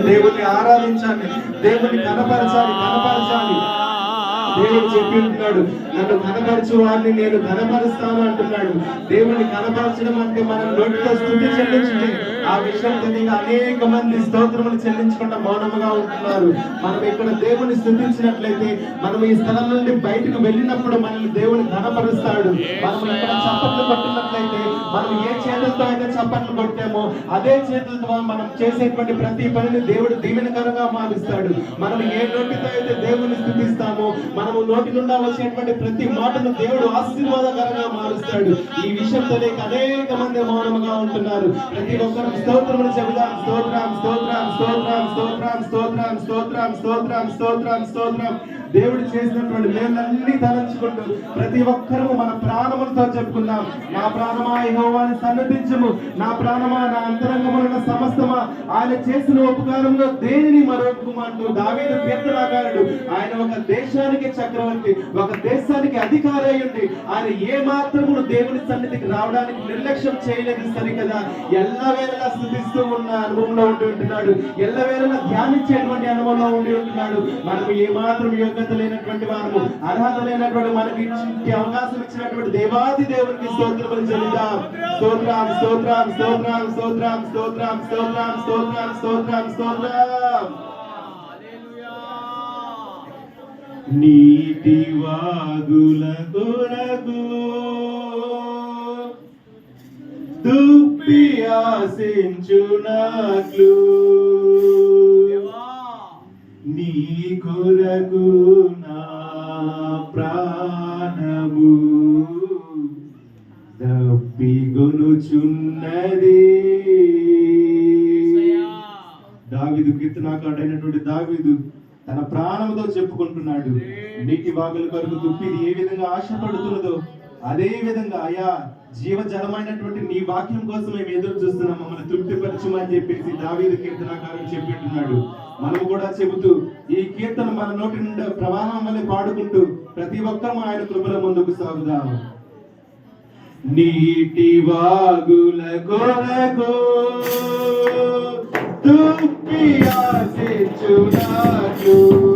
దేవుణ్ణి ఆరాధించాలి. దేవుణ్ణి కనపరచాలి కనపరచాలి. దేవుడు చెప్పి ఉంటున్నాడు నన్ను కనపరచు వారిని నేను కనపరుస్తాను అంటున్నాడు. దేవుడిని కనపరచడం అంటే మనం నోటితో స్థుతి చెల్లించే ఆ విషయం తెలియక అనేక మంది స్తోత్రములు చెల్లించకుండా మౌనముగా ఉంటున్నారు. మనం ఇక్కడ దేవుని స్థుతించినట్లయితే మనం ఈ స్థలం నుండి బయటకు వెళ్ళినప్పుడు మనల్ని దేవుని కనపరుస్తాడు మనం ఇక్కడ చప్పట్లు కొట్టినట్లయితే మనం ఏ చేతులతో అయితే చప్పట్లు కొట్టామో అదే చేతులతో మనం చేసేటువంటి ప్రతి పనిని దేవుడు దీవెనకరంగా మారుస్తాడు. మనం ఏ నోటితో అయితే దేవుని స్థుతిస్తామో మనము నోటి నుండా వచ్చేటువంటి ప్రతి మాటను దేవుడు ఆశీర్వాదకరంగా మారుస్తాడు. ఈ విషయం తెలియక అనేక మంది మౌనముగా ఉంటున్నారు. ప్రతి ఒక్కరు స్తోత్రములు చెబుదాం. స్తోత్రం స్తోత్రం స్తోత్రం స్తోత్రం స్తోత్రం స్తోత్రం స్తోత్రం స్తోత్రం స్తోత్రం. దేవుడు చేసినటువంటి మేలన్నీ తలంచుకుంటూ ప్రతి ఒక్కరూ మన ప్రాణములతో చెప్పుకుందాం. నా ప్రాణమా యహోవాని సన్నతించము. నా ప్రాణమా నా అంతరంగమున సమస్తమా ఆయన చేసిన ఉపకారంలో దేనిని మరొకమంటూ దావేది కీర్తనాకారుడు ఆయన ఒక దేశానికి చక్రవర్తి ఒక దేశానికి అధికారి అయి ఆయన ఏ మాత్రమును దేవుని సన్నిధికి రావడానికి నిర్లక్ష్యం చేయలేదు సరికదా. ఎల్లవేళలా స్థుతిస్తూ ఉన్న అనుభవంలో ఉండి ఉంటున్నాడు. ఎల్లవేళలా ధ్యానించేటువంటి అనుభవంలో ఉండి ఉంటున్నాడు. మనకు ఏ మాత్రం యోగ్యత లేనటువంటి వారు అర్హత లేనటువంటి మనకి ఇచ్చి అవకాశం ఇచ్చినటువంటి దేవాది దేవునికి స్తోత్రములు చెల్లిద్దాం. స్తోత్రం స్తోత్రం స్తోత్రం స్తోత్రం స్తోత్రం స్తోత్రం స్తోత్రం స్తోత్రం స్తోత్రం నీటి వాగుల కొరకు దుప్పి ఆశించునట్లు నీ కొరకు నా ప్రాణము దప్పిగొనుచున్నది దావిదు కీర్తనాకాడైనటువంటి దావిదు తన ప్రాణముతో చెప్పుకుంటున్నాడు. నీటి వాగుల కొరకు దుప్పిది ఏ విధంగా ఆశపడుతున్నదో అదే విధంగా అయా జీవజలమైనటువంటి నీ వాక్యం కోసం మేము ఎదురు చూస్తున్నాం. మమ్మల్ని తృప్తిపరచమని చెప్పేసి దావీదు కీర్తనాకారం చెప్పింటున్నాడు మనము కూడా చెబుతూ ఈ కీర్తన మన నోటి నుండి ప్రవాహం వల్ల పాడుకుంటూ ప్రతి ఒక్కరూ ఆయన కృపల ముందుకు సాగుదాం. నీటి వాగుల కొరకు to love you.